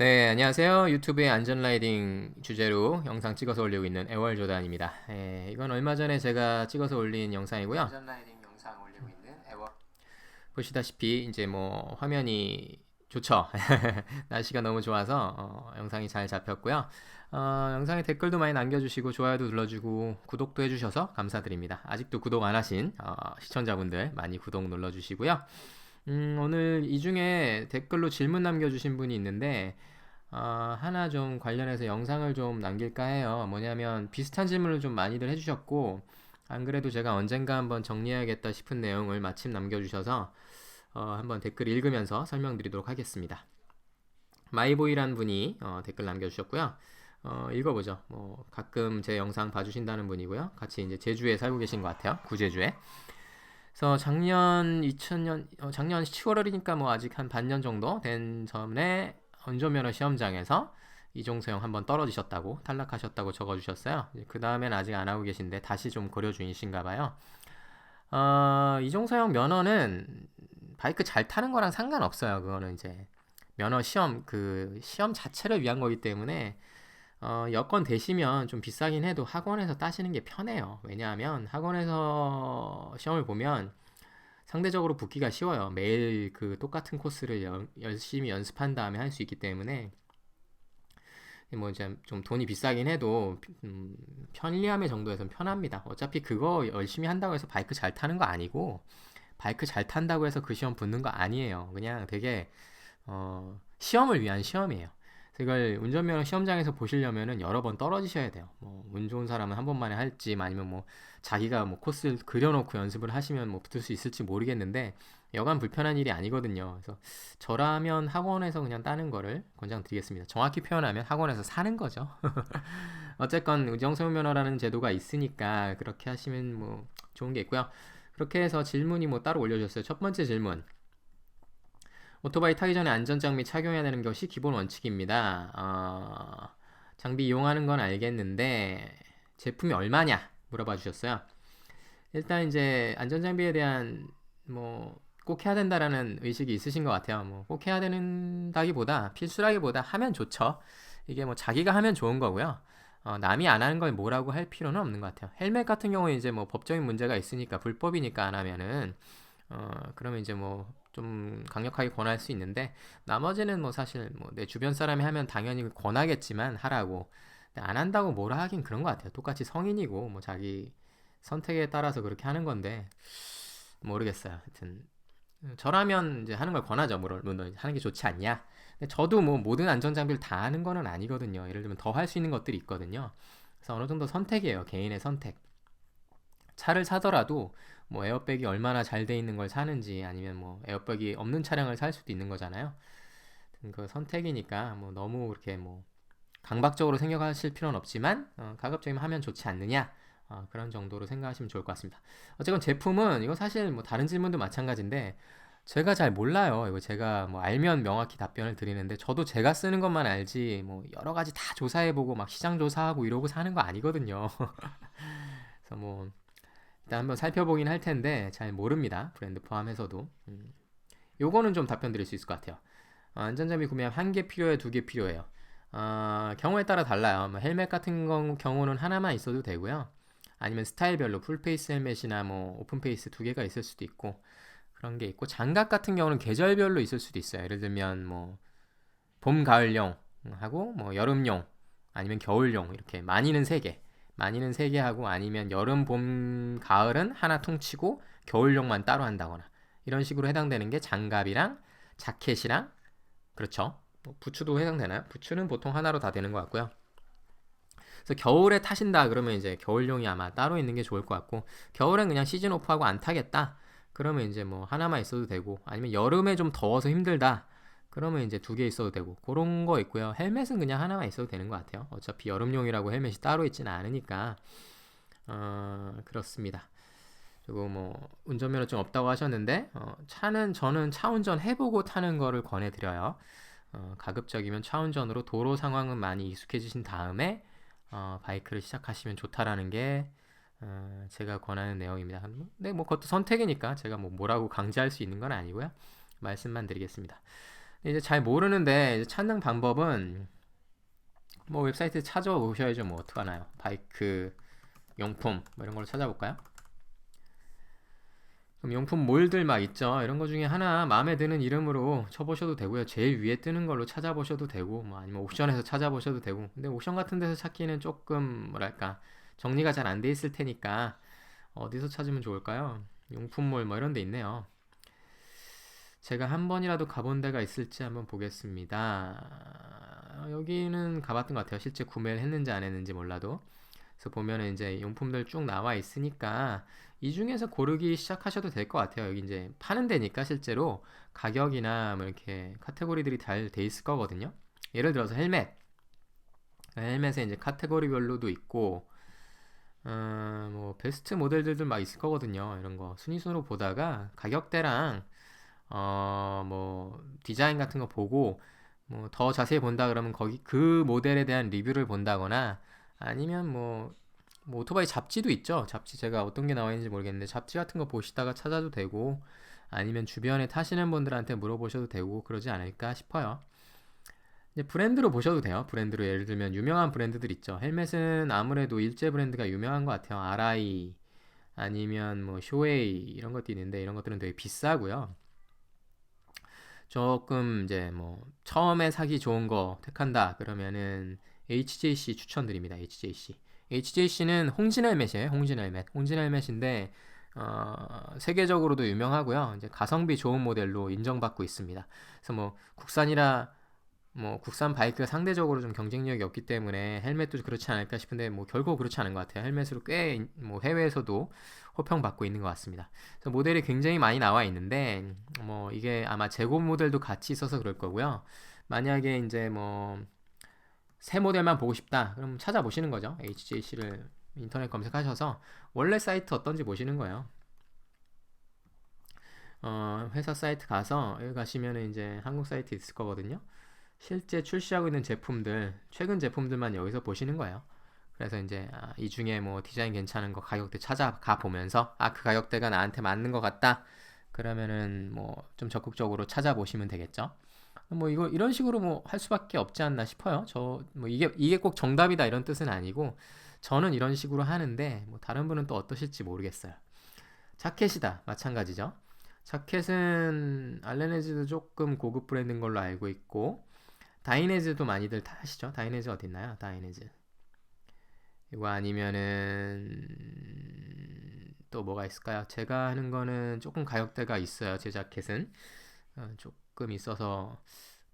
네, 안녕하세요. 유튜브의 안전 라이딩 주제로 영상 찍어서 올리고 있는 애월 조단입니다. 예, 이건 얼마 전에 제가 찍어서 올린 영상이고요. 안전 라이딩 영상 올리고 있는 애월. 보시다시피 이제 뭐 화면이 좋죠. 날씨가 너무 좋아서 어, 영상이 잘 잡혔고요. 어, 영상에 댓글도 많이 남겨주시고 좋아요도 눌러주고 구독도 해주셔서 감사드립니다. 아직도 구독 안 하신 어, 시청자분들 많이 구독 눌러주시고요. 음, 오늘 이 중에 댓글로 질문 남겨주신 분이 있는데 어, 하나 좀 관련해서 영상을 좀 남길까 해요. 뭐냐면 비슷한 질문을 좀 많이들 해주셨고 안 그래도 제가 언젠가 한번 정리해야겠다 싶은 내용을 마침 남겨주셔서 어, 한번 댓글 읽으면서 설명드리도록 하겠습니다. 마이보이란 분이 어, 댓글 남겨주셨고요. 어, 읽어보죠. 뭐 가끔 제 영상 봐주신다는 분이고요. 같이 이제 제주에 살고 계신 것 같아요. 구제주에. 그래서 작년 2000년 어, 작년 10월이니까 뭐 아직 한 반년 정도 된 전에 운전면허 시험장에서 이종서 형 한번 떨어지셨다고 탈락하셨다고 적어주셨어요. 그 다음엔 아직 안 하고 계신데 다시 좀 고려 중이신가 봐요. 어, 이종서 형 면허는 바이크 잘 타는 거랑 상관없어요. 그거는 이제 면허 시험 그 시험 자체를 위한 거기 때문에 어, 여건 되시면 좀 비싸긴 해도 학원에서 따시는 게 편해요. 왜냐하면 학원에서 시험을 보면 상대적으로 붙기가 쉬워요. 매일 그 똑같은 코스를 여, 열심히 연습한 다음에 할 수 있기 때문에 뭐 이제 좀 돈이 비싸긴 해도 음, 편리함의 정도에선 편합니다. 어차피 그거 열심히 한다고 해서 바이크 잘 타는 거 아니고 바이크 잘 탄다고 해서 그 시험 붙는 거 아니에요. 그냥 되게 어, 시험을 위한 시험이에요. 이걸 운전면허 시험장에서 보시려면은 여러 번 떨어지셔야 돼요. 뭐, 운 좋은 사람은 한 번만에 할지, 아니면 뭐, 자기가 뭐 코스를 그려놓고 연습을 하시면 뭐 붙을 수 있을지 모르겠는데, 여간 불편한 일이 아니거든요. 그래서 저라면 학원에서 그냥 따는 거를 권장드리겠습니다. 정확히 표현하면 학원에서 사는 거죠. 어쨌건 의정소유 면허라는 제도가 있으니까 그렇게 하시면 뭐 좋은 게 있고요. 그렇게 해서 질문이 뭐 따로 올려주셨어요. 첫 번째 질문. 오토바이 타기 전에 안전장 비 착용해야 되는 것이 기본 원칙입니다. 어, 장비 이용하는 건 알겠는데 제품이 얼마냐 물어봐 주셨어요. 일단 이제 안전장비에 대한 뭐 꼭 해야 된다라는 의식이 있으신 것 같아요. 뭐 꼭 해야 된다기보다 필수라기보다 하면 좋죠. 이게 뭐 자기가 하면 좋은 거고요. 어, 남이 안 하는 걸 뭐라고 할 필요는 없는 것 같아요. 헬멧 같은 경우에 이제 뭐 법적인 문제가 있으니까 불법이니까 안 하면은 어, 그러면 이제 뭐 좀 강력하게 권할 수 있는데 나머지는 뭐 사실 뭐 내 주변 사람이 하면 당연히 권하겠지만 하라고 안 한다고 뭐라 하긴 그런 것 같아요. 똑같이 성인이고 뭐 자기 선택에 따라서 그렇게 하는 건데 모르겠어요. 하여튼 저라면 이제 하는 걸 권하죠. 물론 하는 게 좋지 않냐. 근데 저도 뭐 모든 안전 장비를 다 하는 거는 아니거든요. 예를 들면 더 할 수 있는 것들이 있거든요. 그래서 어느 정도 선택이에요. 개인의 선택. 차를 사더라도 뭐 에어백이 얼마나 잘 돼 있는 걸 사는지 아니면 뭐 에어백이 없는 차량을 살 수도 있는 거잖아요. 그 선택이니까 뭐 너무 그렇게 뭐 강박적으로 생각하실 필요는 없지만 어, 가급적이면 하면 좋지 않느냐 어, 그런 정도로 생각하시면 좋을 것 같습니다. 어쨌건 제품은 이거 사실 뭐 다른 질문도 마찬가지인데 제가 잘 몰라요. 이거 제가 뭐 알면 명확히 답변을 드리는데 저도 제가 쓰는 것만 알지 뭐 여러 가지 다 조사해보고 막 시장 조사하고 이러고 사는 거 아니거든요. 그래서 뭐 일단 한번 살펴보긴 할 텐데 잘 모릅니다. 브랜드 포함해서도. 음. 요거는 좀 답변 드릴 수 있을 것 같아요. 어, 안전장비 구매하면 한 개 필요해요? 두 개 필요해요? 어, 경우에 따라 달라요. 뭐 헬멧 같은 경우는 하나만 있어도 되고요. 아니면 스타일별로 풀페이스 헬멧이나 뭐 오픈페이스 두 개가 있을 수도 있고 그런 게 있고 장갑 같은 경우는 계절별로 있을 수도 있어요. 예를 들면 뭐 봄, 가을용 하고 뭐 여름용 아니면 겨울용 이렇게 많이는 세 개. 많이는 3개 하고 아니면 여름, 봄, 가을은 하나 퉁치고 겨울용만 따로 한다거나 이런 식으로 해당되는 게 장갑이랑 자켓이랑 그렇죠. 뭐 부츠도 해당되나요? 부츠는 보통 하나로 다 되는 것 같고요. 그래서 겨울에 타신다 그러면 이제 겨울용이 아마 따로 있는 게 좋을 것 같고 겨울엔 그냥 시즌 오프하고 안 타겠다 그러면 이제 뭐 하나만 있어도 되고 아니면 여름에 좀 더워서 힘들다 그러면 이제 두 개 있어도 되고 그런 거 있고요. 헬멧은 그냥 하나만 있어도 되는 것 같아요. 어차피 여름용이라고 헬멧이 따로 있지는 않으니까 어, 그렇습니다. 그리고 뭐 운전면허증 없다고 하셨는데 어, 차는 저는 차 운전 해보고 타는 거를 권해드려요. 어, 가급적이면 차 운전으로 도로 상황은 많이 익숙해지신 다음에 어, 바이크를 시작하시면 좋다라는 게 어, 제가 권하는 내용입니다. 근데 뭐 그것도 선택이니까 제가 뭐 뭐라고 강제할 수 있는 건 아니고요. 말씀만 드리겠습니다. 이제 잘 모르는데 이제 찾는 방법은 뭐 웹사이트 찾아보셔야죠. 뭐 어떡하나요? 바이크 용품 뭐 이런 걸로 찾아볼까요? 그럼 용품 몰들 막 있죠. 이런 거 중에 하나 마음에 드는 이름으로 쳐보셔도 되고요. 제일 위에 뜨는 걸로 찾아보셔도 되고, 뭐 아니면 옵션에서 찾아보셔도 되고. 근데 옵션 같은 데서 찾기는 조금 뭐랄까 정리가 잘 안 돼 있을 테니까 어디서 찾으면 좋을까요? 용품몰 뭐 이런 데 있네요. 제가 한 번이라도 가본 데가 있을지 한번 보겠습니다. 여기는 가봤던 것 같아요. 실제 구매를 했는지 안 했는지 몰라도. 그래서 보면은 이제 용품들 쭉 나와 있으니까 이 중에서 고르기 시작하셔도 될 것 같아요. 여기 이제 파는 데니까 실제로 가격이나 뭐 이렇게 카테고리들이 잘 돼 있을 거거든요. 예를 들어서 헬멧. 헬멧에 이제 카테고리별로도 있고, 어, 뭐 베스트 모델들도 막 있을 거거든요. 이런 거 순위순으로 보다가 가격대랑 어, 뭐 디자인 같은 거 보고 뭐 더 자세히 본다 그러면 거기 그 모델에 대한 리뷰를 본다거나 아니면 뭐, 뭐 오토바이 잡지도 있죠. 잡지 제가 어떤 게 나와 있는지 모르겠는데 잡지 같은 거 보시다가 찾아도 되고 아니면 주변에 타시는 분들한테 물어보셔도 되고 그러지 않을까 싶어요. 이제 브랜드로 보셔도 돼요. 브랜드로 예를 들면 유명한 브랜드들 있죠. 헬멧은 아무래도 일제 브랜드가 유명한 것 같아요. 아라이 아니면 뭐 쇼웨이 이런 것도 있는데 이런 것들은 되게 비싸고요. 조금 이제 뭐 처음에 사기 좋은 거 택한다 그러면은 HJC 추천드립니다. HJC. HJC는 홍진 헬멧이에요. 홍진 헬멧. 홍진 헬멧인데 어, 세계적으로도 유명하고요. 이제 가성비 좋은 모델로 인정받고 있습니다. 그래서 뭐 국산이라 뭐 국산 바이크가 상대적으로 좀 경쟁력이 없기 때문에 헬멧도 그렇지 않을까 싶은데 뭐 결국 그렇지 않은 것 같아요. 헬멧으로 꽤 뭐 해외에서도 호평받고 있는 것 같습니다. 그래서 모델이 굉장히 많이 나와 있는데 뭐 이게 아마 재고 모델도 같이 있어서 그럴 거고요. 만약에 이제 뭐 새 모델만 보고 싶다. 그럼 찾아보시는 거죠. HJC를 인터넷 검색하셔서 원래 사이트 어떤지 보시는 거예요. 어, 회사 사이트 가서 여기 가시면 이제 한국 사이트 있을 거거든요. 실제 출시하고 있는 제품들, 최근 제품들만 여기서 보시는 거예요. 그래서 이제 아, 이 중에 뭐 디자인 괜찮은 거 가격대 찾아가 보면서 아 그 가격대가 나한테 맞는 것 같다. 그러면은 뭐 좀 적극적으로 찾아보시면 되겠죠. 뭐 이거 이런 식으로 뭐 할 수밖에 없지 않나 싶어요. 저 뭐 이게 이게 꼭 정답이다 이런 뜻은 아니고 저는 이런 식으로 하는데 뭐 다른 분은 또 어떠실지 모르겠어요. 자켓이다 마찬가지죠. 자켓은 알레네즈도 조금 고급 브랜드인 걸로 알고 있고 다이네즈도 많이들 타시죠. 다이네즈 어디 있나요? 다이네즈. 이거 아니면은 또 뭐가 있을까요? 제가 하는 거는 조금 가격대가 있어요. 제 자켓은 어, 조금 있어서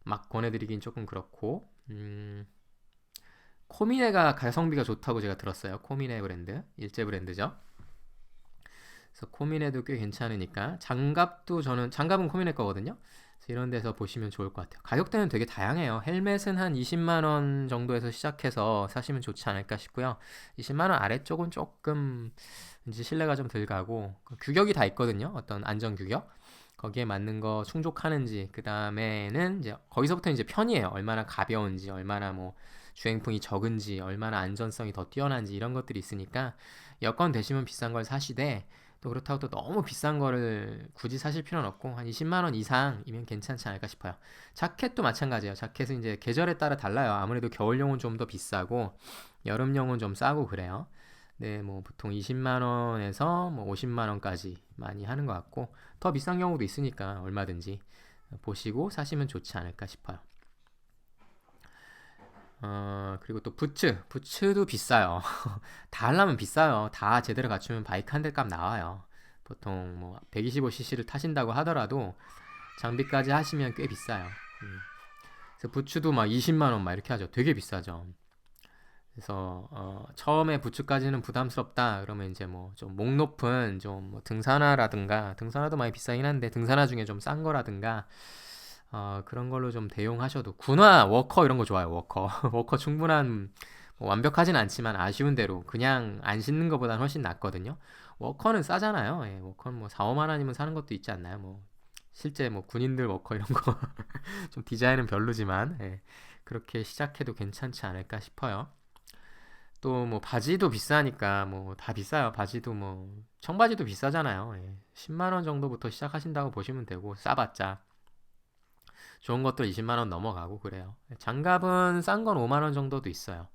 막 권해드리긴 조금 그렇고 음, 코미네가 가성비가 좋다고 제가 들었어요. 코미네 브랜드 일제 브랜드죠. 그래서 코미네도 꽤 괜찮으니까 장갑도 저는 장갑은 코미네 거거든요. 이런 데서 보시면 좋을 것 같아요. 가격대는 되게 다양해요. 헬멧은 한 20만 원 정도에서 시작해서 사시면 좋지 않을까 싶고요. 20만 원 아래쪽은 조금 이제 신뢰가 좀 덜 가고 그 규격이 다 있거든요. 어떤 안전 규격. 거기에 맞는 거 충족하는지 그 다음에는 이제 거기서부터 이제 편이에요. 얼마나 가벼운지, 얼마나 뭐 주행풍이 적은지, 얼마나 안전성이 더 뛰어난지 이런 것들이 있으니까 여건 되시면 비싼 걸 사시되 또 그렇다고 또 너무 비싼 거를 굳이 사실 필요는 없고 한 20만 원 이상이면 괜찮지 않을까 싶어요. 자켓도 마찬가지예요. 자켓은 이제 계절에 따라 달라요. 아무래도 겨울용은 좀 더 비싸고 여름용은 좀 싸고 그래요. 네, 뭐 보통 20만 원에서 뭐 50만 원까지 많이 하는 것 같고 더 비싼 경우도 있으니까 얼마든지 보시고 사시면 좋지 않을까 싶어요. 어, 그리고 또 부츠. 부츠도 비싸요. 다 하려면 비싸요. 다 제대로 갖추면 바이크 한 대 값 나와요. 보통 뭐 125cc를 타신다고 하더라도 장비까지 하시면 꽤 비싸요. 음. 그래서 부츠도 막 20만 원 막 이렇게 하죠. 되게 비싸죠. 그래서 어, 처음에 부츠까지는 부담스럽다. 그러면 이제 뭐 좀 목 높은 좀 뭐 등산화라든가 등산화도 많이 비싸긴 한데 등산화 중에 좀 싼 거라든가 어, 그런 걸로 좀 대용하셔도 군화, 워커 이런 거 좋아요. 워커. 워커 충분한 뭐 완벽하진 않지만 아쉬운 대로 그냥 안 신는 것보다는 훨씬 낫거든요. 워커는 싸잖아요. 예, 워커는 뭐 4, 5만 원이면 사는 것도 있지 않나요? 뭐 실제 뭐 군인들 워커 이런 거 좀 디자인은 별로지만 예, 그렇게 시작해도 괜찮지 않을까 싶어요. 또 뭐 바지도 비싸니까 뭐 다 비싸요. 바지도 뭐 청바지도 비싸잖아요. 예, 10만 원 정도부터 시작하신다고 보시면 되고 싸봤자 좋은 것들 20만 원 넘어가고 그래요. 장갑은 싼 건 5만 원 정도도 있어요.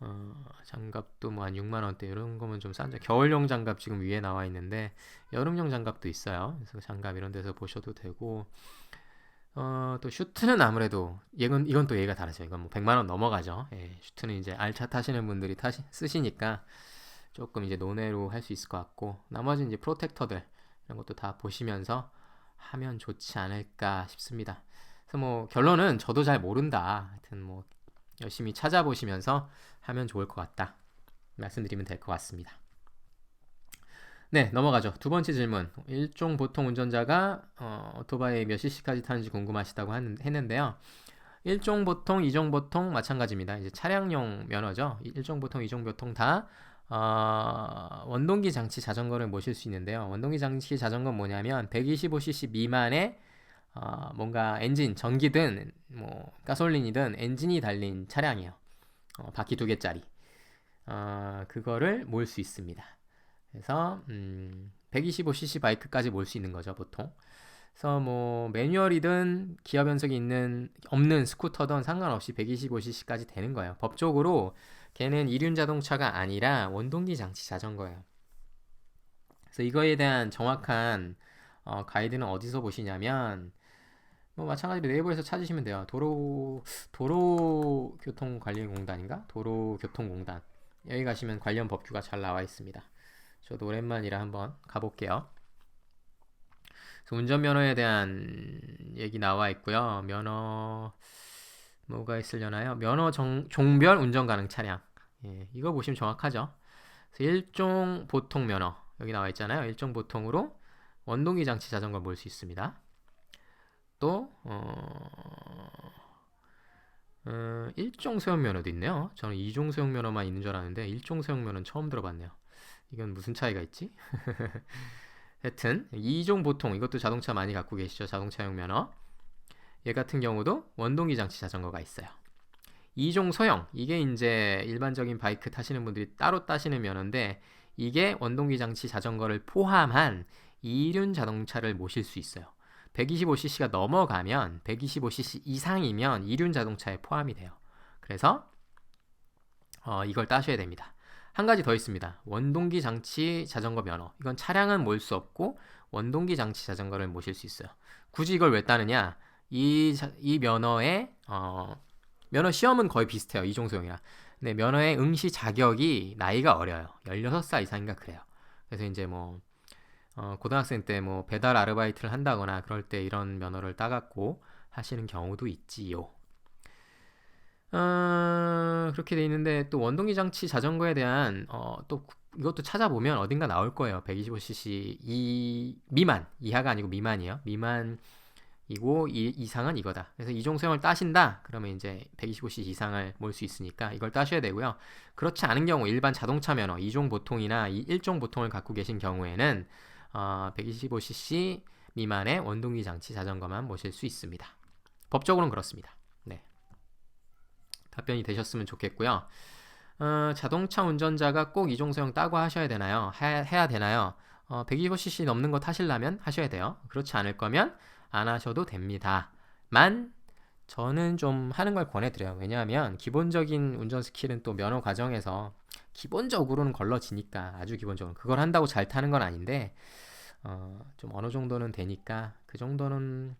어, 장갑도 뭐 한 6만 원대 이런 거면 좀 싼죠. 겨울용 장갑 지금 위에 나와 있는데 여름용 장갑도 있어요. 그래서 장갑 이런 데서 보셔도 되고 어, 또 슈트는 아무래도 이건 이건 또 얘기가 다르죠. 이건 뭐 100만 원 넘어가죠. 예, 슈트는 이제 알차 타시는 분들이 타시 쓰시니까 조금 이제 논외로 할 수 있을 것 같고 나머지 이제 프로텍터들 이런 것도 다 보시면서 하면 좋지 않을까 싶습니다. 그래서 뭐 결론은 저도 잘 모른다. 하여튼 뭐 열심히 찾아보시면서 하면 좋을 것 같다. 말씀드리면 될 것 같습니다. 네, 넘어가죠. 두 번째 질문. 일종 보통 운전자가 어, 오토바이 몇 cc까지 타는지 궁금하시다고 하는, 했는데요. 일종 보통, 이종 보통 마찬가지입니다. 이제 차량용 면허죠. 일종 보통, 이종 보통 다 어, 원동기 장치 자전거를 모실 수 있는데요. 원동기 장치 자전거는 뭐냐면 125cc 미만의 어, 뭔가 엔진, 전기든 뭐 가솔린이든 엔진이 달린 차량이에요. 어, 바퀴 두 개짜리. 어, 그거를 몰 수 있습니다. 그래서 음, 125cc 바이크까지 몰 수 있는 거죠, 보통. 그래서 뭐 매뉴얼이든 기어 변속이 있는 없는 스쿠터든 상관없이 125cc까지 되는 거예요. 법적으로 걔는 이륜 자동차가 아니라 원동기 장치 자전거예요. 그래서 이거에 대한 정확한 어, 가이드는 어디서 보시냐면 뭐 마찬가지로 네이버에서 찾으시면 돼요. 도로 도로교통관리공단인가? 도로교통공단 여기 가시면 관련 법규가 잘 나와 있습니다. 저도 오랜만이라 한번 가볼게요. 운전면허에 대한 얘기 나와 있고요. 면허 뭐가 있으려나요? 면허 정, 종별 운전 가능 차량. 예, 이거 보시면 정확하죠. 일종 보통 면허 여기 나와 있잖아요. 일종 보통으로 원동기 장치 자전거 몰 수 있습니다. 또 어, 어, 일종 소형 면허도 있네요. 저는 이종 소형 면허만 있는 줄 알았는데 일종 소형 면허는 처음 들어봤네요. 이건 무슨 차이가 있지? 하여튼 이종 보통 이것도 자동차 많이 갖고 계시죠. 자동차용 면허. 얘 같은 경우도 원동기 장치 자전거가 있어요. 이종 소형 이게 이제 일반적인 바이크 타시는 분들이 따로 따시는 면허인데 이게 원동기 장치 자전거를 포함한 이륜 자동차를 모실 수 있어요. 125cc가 넘어가면 125cc 이상이면 이륜 자동차에 포함이 돼요. 그래서 어, 이걸 따셔야 됩니다. 한 가지 더 있습니다. 원동기 장치 자전거 면허. 이건 차량은 몰 수 없고 원동기 장치 자전거를 모실 수 있어요. 굳이 이걸 왜 따느냐? 이, 이 면허의 어, 면허 시험은 거의 비슷해요. 이종소형이랑. 근데 면허의 응시 자격이 나이가 어려요. 16살 이상인가 그래요. 그래서 이제 뭐 어, 고등학생 때 뭐 배달 아르바이트를 한다거나 그럴 때 이런 면허를 따갖고 하시는 경우도 있지요. 어, 그렇게 돼 있는데 또 원동기 장치 자전거에 대한 어, 또 이것도 찾아보면 어딘가 나올 거예요. 125cc 이 미만 이하가 아니고 미만이에요. 미만 이고 이, 이상은 이거다. 그래서 이종소형을 따신다. 그러면 이제 125cc 이상을 몰 수 있으니까 이걸 따셔야 되고요. 그렇지 않은 경우 일반 자동차 면허 이종 보통이나 이 일종 보통을 갖고 계신 경우에는 어, 125cc 미만의 원동기 장치 자전거만 모실 수 있습니다. 법적으로는 그렇습니다. 네. 답변이 되셨으면 좋겠고요. 어, 자동차 운전자가 꼭 이종소형 따고 하셔야 되나요? 해, 해야 되나요? 어, 125cc 넘는 거 타시려면 하셔야 돼요. 그렇지 않을 거면 안 하셔도 됩니다. 만 저는 좀 하는 걸 권해드려요. 왜냐하면 기본적인 운전 스킬은 또 면허 과정에서 기본적으로는 걸러지니까 아주 기본적으로 그걸 한다고 잘 타는 건 아닌데 어, 좀 어느 정도는 되니까 그 정도는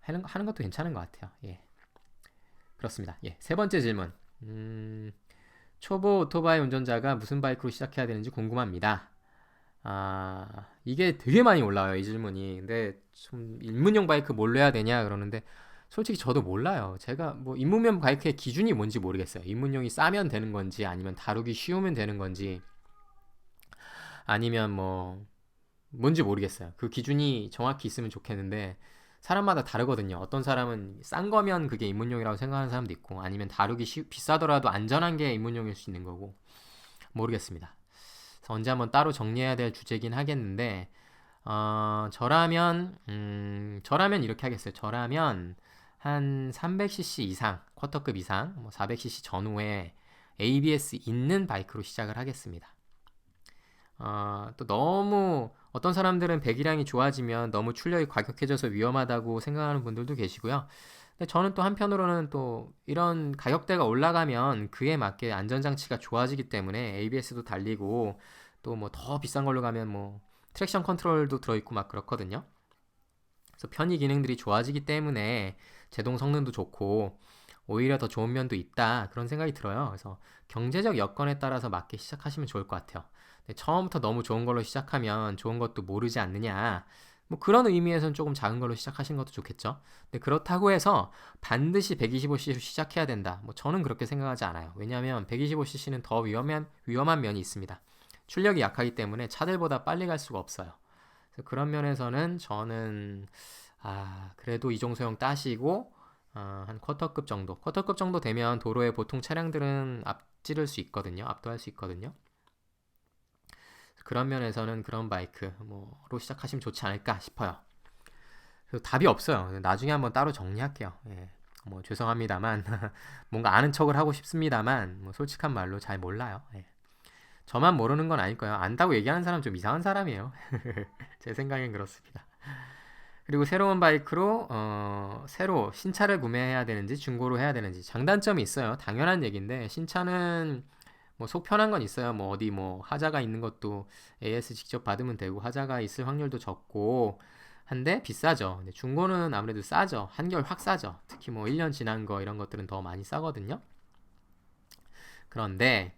하는, 하는 것도 괜찮은 것 같아요. 예. 그렇습니다. 예. 세 번째 질문. 음, 초보 오토바이 운전자가 무슨 바이크로 시작해야 되는지 궁금합니다. 아, 이게 되게 많이 올라와요, 이 질문이. 근데 좀 입문용 바이크 뭘로 해야 되냐 그러는데 솔직히 저도 몰라요. 제가 뭐 입문용 바이크의 기준이 뭔지 모르겠어요. 입문용이 싸면 되는 건지 아니면 다루기 쉬우면 되는 건지 아니면 뭐 뭔지 모르겠어요. 그 기준이 정확히 있으면 좋겠는데 사람마다 다르거든요. 어떤 사람은 싼 거면 그게 입문용이라고 생각하는 사람도 있고 아니면 다루기 쉬, 비싸더라도 안전한 게 입문용일 수 있는 거고 모르겠습니다. 언제 한번 따로 정리해야 될 주제긴 하겠는데 어, 저라면 음, 저라면 이렇게 하겠어요. 저라면 한 300cc 이상, 쿼터급 이상, 뭐 400cc 전후에 ABS 있는 바이크로 시작을 하겠습니다. 어, 또 너무 어떤 사람들은 배기량이 좋아지면 너무 출력이 과격해져서 위험하다고 생각하는 분들도 계시고요. 저는 또 한편으로는 또 이런 가격대가 올라가면 그에 맞게 안전장치가 좋아지기 때문에 ABS도 달리고 또 뭐 더 비싼 걸로 가면 뭐 트랙션 컨트롤도 들어있고 막 그렇거든요. 그래서 편의 기능들이 좋아지기 때문에 제동 성능도 좋고 오히려 더 좋은 면도 있다 그런 생각이 들어요. 그래서 경제적 여건에 따라서 맞게 시작하시면 좋을 것 같아요. 처음부터 너무 좋은 걸로 시작하면 좋은 것도 모르지 않느냐. 뭐 그런 의미에서는 조금 작은 걸로 시작하시는 것도 좋겠죠. 근데 그렇다고 해서 반드시 125cc로 시작해야 된다. 뭐 저는 그렇게 생각하지 않아요. 왜냐하면 125cc는 더 위험한 위험한 면이 있습니다. 출력이 약하기 때문에 차들보다 빨리 갈 수가 없어요. 그런 면에서는 저는 아 그래도 이종소형 따시고 어, 한 쿼터급 정도 쿼터급 정도 되면 도로에 보통 차량들은 앞지를 수 있거든요 압도할 수 있거든요 그런 면에서는 그런 바이크 뭐로 시작하시면 좋지 않을까 싶어요. 답이 없어요. 나중에 한번 따로 정리할게요. 예. 뭐 죄송합니다만 뭔가 아는 척을 하고 싶습니다만 뭐 솔직한 말로 잘 몰라요. 예. 저만 모르는 건 아닐 거예요. 안다고 얘기하는 사람 좀 이상한 사람이에요. 제 생각엔 그렇습니다. 그리고 새로운 바이크로 어, 새로 신차를 구매해야 되는지 중고로 해야 되는지 장단점이 있어요. 당연한 얘기인데 신차는 뭐 속 편한 건 있어요. 뭐 어디 뭐 하자가 있는 것도 AS 직접 받으면 되고 하자가 있을 확률도 적고 한데 비싸죠. 근데 중고는 아무래도 싸죠. 한결 확 싸죠. 특히 뭐 1년 지난 거 이런 것들은 더 많이 싸거든요. 그런데